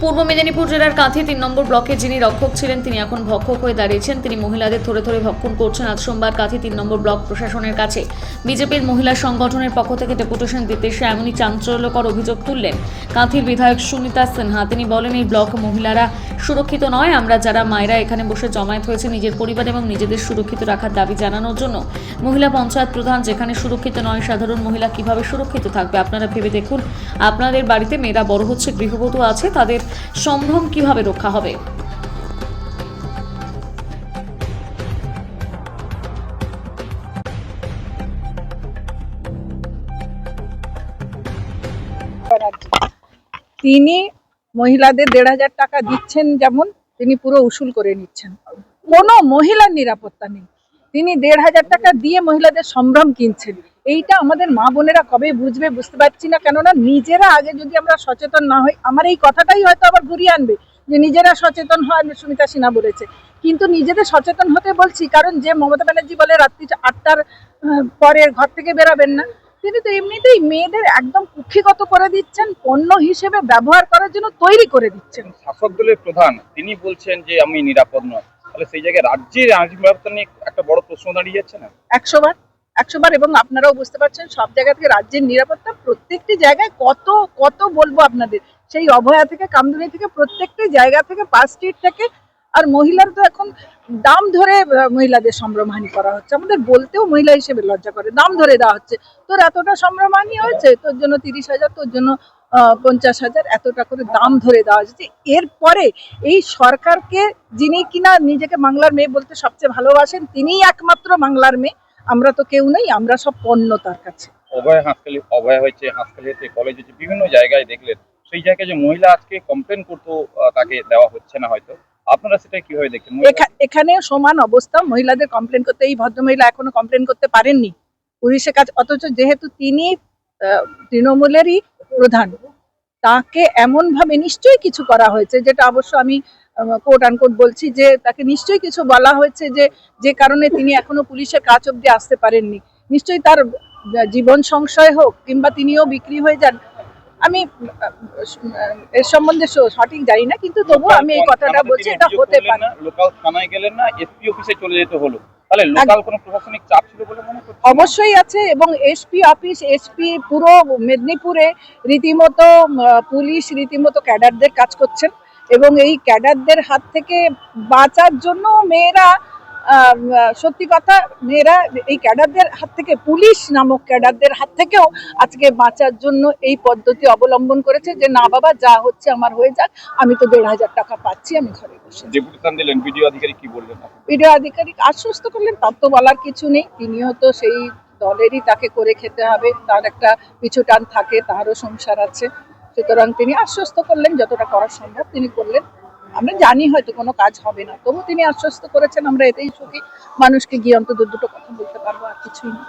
পূর্ব মেদিনীপুর জেলার কাঁথি তিন নম্বর ব্লকে যিনি রক্ষক ছিলেন, তিনি এখন ভক্ষক হয়ে দাঁড়িয়েছেন। তিনি মহিলাদের ধরে ধরে ভক্ষণ করছেন আজ সোমবার কাঁথি তিন নম্বর ব্লক প্রশাসনের কাছে। বিজেপির মহিলা সংগঠনের পক্ষ থেকে ডেপুটেশন দিতে এসে এমনই চাঞ্চল্যকর অভিযোগ তুললেন কাঁথির বিধায়ক সুনিতা সিনহা। তিনি বলেন, এই ব্লক মহিলারা সুরক্ষিত নয়। আমরা যারা মায়েরা এখানে বসে জমায়েত হয়েছে, নিজের পরিবার এবং নিজেদের সুরক্ষিত রাখার দাবি জানানোর জন্য। মহিলা পঞ্চায়েত প্রধান, যেখানে সুরক্ষিত নয়, সাধারণ মহিলা কীভাবে সুরক্ষিত থাকবে? আপনারা ভেবে দেখুন, আপনাদের বাড়িতে মেয়েরা বড় হচ্ছে গৃহবধূ আছে, তাদের সম্ভ্রম কীভাবে রক্ষা হবে? তিনি মহিলাদের দেড় হাজার টাকা দিচ্ছেন যেমন, তিনি পুরো উসুল করে নিচ্ছেন। কোনো মহিলার নিরাপত্তা নেই। তিনি দেড় হাজার টাকা দিয়ে মহিলাদের সম্ভ্রম কিনছেন। এইটা আমাদের মা বোনেরা কবে বুঝবে বুঝতে পারছি না। কেননা নিজেরা আগে যদি আমরা সচেতন না হই আমার এই কথাটাই হয়তো আবার ঘুরিয়ে আনবে যে নিজেরা সচেতন হয় সুমিতা সিনহা বলেছে। কিন্তু নিজেদের সচেতন হতে বলছি কারণ যে মমতা ব্যানার্জি বলে রাত্রি আটটার পরে ঘর থেকে বেরাবেন না তিনি তো এমনিতেই মেয়েদের একদম কুক্ষিগত করে দিচ্ছেন পণ্য হিসেবে ব্যবহার করার জন্য তৈরি করে দিচ্ছেন। শাসক দলের প্রধান তিনি বলছেন যে আমি নিরাপদ নয় তাহলে সেই জায়গায় রাজ্যের আইন নিরাপত্তা নিয়ে একটা বড় প্রশ্ন দাঁড়িয়ে যাচ্ছে না? একশো বার। একশো বার এবং আপনারাও বুঝতে পারছেন, সব জায়গা থেকে রাজ্যের নিরাপত্তা প্রত্যেকটি জায়গায় কত কত বলব আপনাদের, সেই অভয়া থেকে, কামদুনি থেকে প্রত্যেকটি জায়গা থেকে পাঁচ স্ট্রিট থেকে, আর মহিলার তো এখন দাম ধরে মহিলাদের সম্ভ্রমহানি করা হচ্ছে। আমাদের বলতেও মহিলা হিসেবে লজ্জা করে, দাম ধরে দেওয়া হচ্ছে। তোর এতটা সম্ভ্রমহানি হয়েছে, তোর জন্য তিরিশ হাজার, তোর জন্য পঞ্চাশ হাজার, এতটা করে দাম ধরে দেওয়া হচ্ছে এরপরে এই সরকারকে, যিনি কিনা নিজেকে বাংলার মেয়ে বলতে সবচেয়ে ভালোবাসেন, তিনিই একমাত্র বাংলার মেয়ে। আমরা তো কেউ নেই আমরা সব পণ্য তার কাছে। অভয় হাসখালি অভয় হয়েছে হয়েছে কলেজ হয়েছে বিভিন্ন জায়গায় দেখলেন। সেই জায়গায় যে মহিলা আজকে কমপ্লেন করতো তাকে দেওয়া হচ্ছে না হয়তো। আপনারা সেটা কীভাবে দেখছেন? মহিলা- এখা- সমান অবস্থা মহিলাদের কমপ্লেন করতে এই ভদ্রমহিলা এখনও কমপ্লেন করতে পারেননি। পুলিশের কাছে অথচ যেহেতু তিনি তৃণমূলেরই প্রধান তাকে এমন ভাবে নিশ্চয়ই কিছু করা হয়েছে যেটা অবশ্য আমি কোর্ট আনকোট বলছি যে তাকে নিশ্চয়ই কিছু বলা হয়েছে যে যে কারণে তিনি এখনও পুলিশের কাজ অব্দি আসতে পারেননি। নিশ্চয়ই তার জীবন সংশয় হোক কিংবা তিনিও বিক্রি হয়ে যান আমি এর সম্বন্ধে সঠিক জানি না কিন্তু তবুও আমি এই কথাটা বলছি এটা হতে পারে। না, লোকাল থানায় গেলেন না এসপি অফিসে চলে যেতে হলো। তাহলে লোকাল কোনো প্রশাসনিক চাপ ছিল বলে মনে অবশ্যই আছে এবং এসপি অফিস এসপি পুরো মেদিনীপুরে রীতিমতো পুলিশ রীতিমতো ক্যাডারদের কাজ করছেন। এবং এই ক্যাডারদের হাত থেকে বাঁচার জন্য মেয়েরা সত্যি কথা মেয়েরা এই ক্যাডারদের হাত থেকে পুলিশ নামক ক্যাডারদের হাত থেকেও আজকে বাঁচার জন্য এই পদ্ধতি অবলম্বন করেছে যে না বাবা যা হচ্ছে আমার হয়ে যাক আমি তো দেড় হাজার টাকা পাচ্ছি আমি ঘরে বসে দিলেন বিডিও আধিকারিক কি বললেন? ভিডিও আধিকারিক আশ্বস্ত করলেন তার তো বলার কিছু নেই তিনিও তো সেই দলেরই তাকে করে খেতে হবে তার একটা পিছু টান থাকে তারও সংসার আছে। সুতরাং তিনি আশ্বস্ত করলেন, যতটা করা সম্ভব তিনি করলেন। আমরা জানি হয়তো কোনো কাজ হবে না, তবু তিনি আশ্বস্ত করেছেন, আমরা এতেই সুখী। মানুষকে গিয়ে অন্তত দুটো কথা বলতে পারব আর কিছুই না।